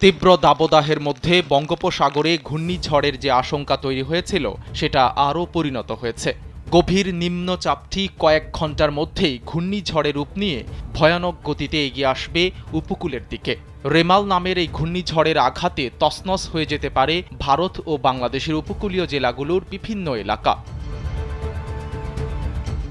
তীব্র দাবদাহের মধ্যে বঙ্গোপসাগরে ঘূর্ণিঝড়ের যে আশঙ্কা তৈরি হয়েছিল, সেটা আরও পরিণত হয়েছে। গভীর নিম্নচাপটি কয়েক ঘণ্টার মধ্যেই ঘূর্ণিঝড়ের রূপ নিয়ে ভয়ানক গতিতে এগিয়ে আসবে উপকূলের দিকে। রেমাল নামের এই ঘূর্ণিঝড়ের আঘাতে তছনছ হয়ে যেতে পারে ভারত ও বাংলাদেশের উপকূলীয় জেলাগুলোর বিভিন্ন এলাকা।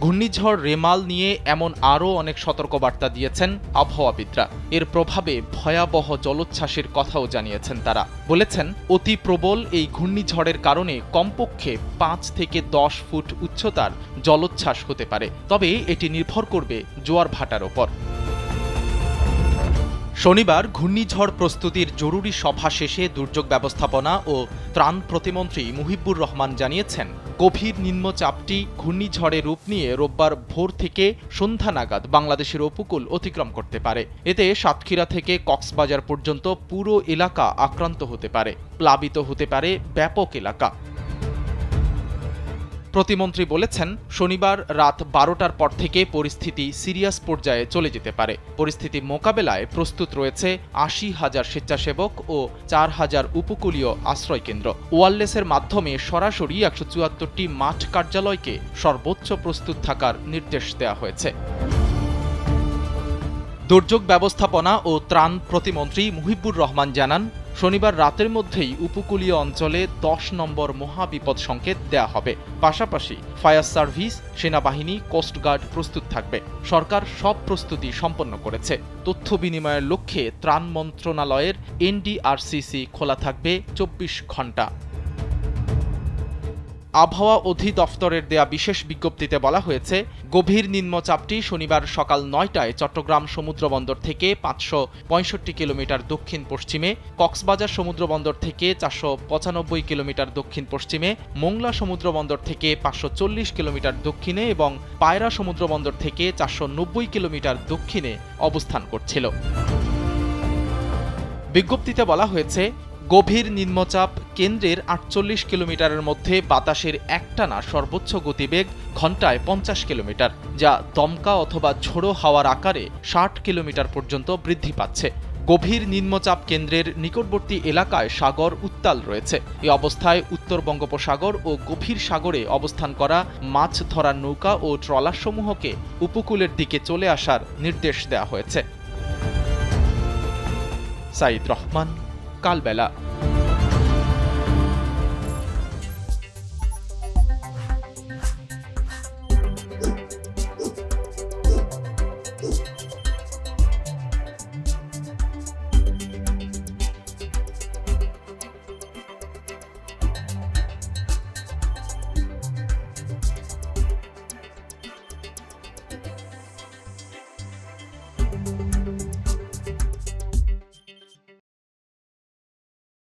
ঘূর্ণিঝড় রেমাল নিয়ে এমন আরও অনেক সতর্কবার্তা দিয়েছেন আবহাওয়াবিদরা। এর প্রভাবে ভয়াবহ জলোচ্ছ্বাসের কথাও জানিয়েছেন তারা। বলেছেন, অতি প্রবল এই ঘূর্ণিঝড়ের কারণে কমপক্ষে পাঁচ থেকে দশ ফুট উচ্চতার জলোচ্ছ্বাস হতে পারে। তবে এটি নির্ভর করবে জোয়ার ভাটার ওপর। শনিবার ঘূর্ণিঝড় প্রস্তুতির জরুরি সভা শেষে দুর্যোগ ব্যবস্থাপনা ও ত্রাণ প্রতিমন্ত্রী মুহিবুর রহমান জানিয়েছেন, গভীর নিম্নচাপটি ঘূর্ণিঝড়ে রূপ নিয়ে রোববার ভোর থেকে সন্ধ্যা নাগাদ বাংলাদেশের উপকূল অতিক্রম করতে পারে। এতে সাতক্ষীরা থেকে কক্সবাজার পর্যন্ত পুরো এলাকা আক্রান্ত হতে পারে, প্লাবিত হতে পারে ব্যাপক এলাকা। প্রতিমন্ত্রী বলেছেন, শনিবার রাত বারোটার পর থেকে পরিস্থিতি সিরিয়াস পর্যায়ে চলে যেতে পারে। পরিস্থিতি মোকাবেলায় প্রস্তুত রয়েছে আশি হাজার স্বেচ্ছাসেবক ও চার হাজার উপকূলীয় আশ্রয়কেন্দ্র। ওয়ারলেসের মাধ্যমে সরাসরি একশো চুয়াত্তরটি মাঠ কার্যালয়কে সর্বোচ্চ প্রস্তুত থাকার নির্দেশ দেওয়া হয়েছে। দুর্যোগ ব্যবস্থাপনা ও ত্রাণ প্রতিমন্ত্রী মুহিবুর রহমান জানান, শনিবার রাতের মধ্যেই উপকূলীয় অঞ্চলে দশ নম্বর মহাবিপদ সংকেত দেয়া হবে। পাশাপাশি ফায়ার সার্ভিস, সেনাবাহিনী কোস্টগার্ড প্রস্তুত থাকবে। সরকার সব প্রস্তুতি সম্পন্ন করেছে। তথ্য বিনিময়ের লক্ষ্যে ত্রাণ মন্ত্রণালয়ের এনডিআরসিসি খোলা থাকবে চব্বিশ ঘণ্টা আবহাওয়া অধিদপ্তরের দেয়া বিশেষ বিজ্ঞপ্তিতে বলা হয়েছে গভীর নিম্নচাপটি শনিবার সকাল নয়টায় চট্টগ্রাম সমুদ্রবন্দর থেকে পাঁচশো পঁয়ষট্টি কিলোমিটার দক্ষিণ পশ্চিমে, কক্সবাজার সমুদ্রবন্দর থেকে চারশো পঁচানব্বই কিলোমিটার দক্ষিণ পশ্চিমে, মোংলা সমুদ্রবন্দর থেকে পাঁচশো চল্লিশ কিলোমিটার দক্ষিণে এবং পায়রা সমুদ্রবন্দর থেকে চারশো নব্বই কিলোমিটার দক্ষিণে অবস্থান করছিল। বিজ্ঞপ্তিতে বলা হয়েছে গভীর নিম্নচাপ কেন্দ্রের আটচল্লিশ কিলোমিটারের মধ্যে বাতাসের একটানা সর্বোচ্চ গতিবেগ ঘন্টায় পঞ্চাশ কিলোমিটার, যা দমকা অথবা ঝোড়ো হাওয়ার আকারে ষাট কিলোমিটার পর্যন্ত বৃদ্ধি পাচ্ছে। গভীর নিম্নচাপ কেন্দ্রের নিকটবর্তী এলাকায় সাগর উত্তাল রয়েছে। এ অবস্থায় উত্তর বঙ্গোপসাগর ও গভীর সাগরে অবস্থান করা মাছ ধরার নৌকা ও ট্রলারসমূহকে উপকূলের দিকে চলে আসার নির্দেশ দেওয়া হয়েছে। সাইদ রহমান কালবেলা।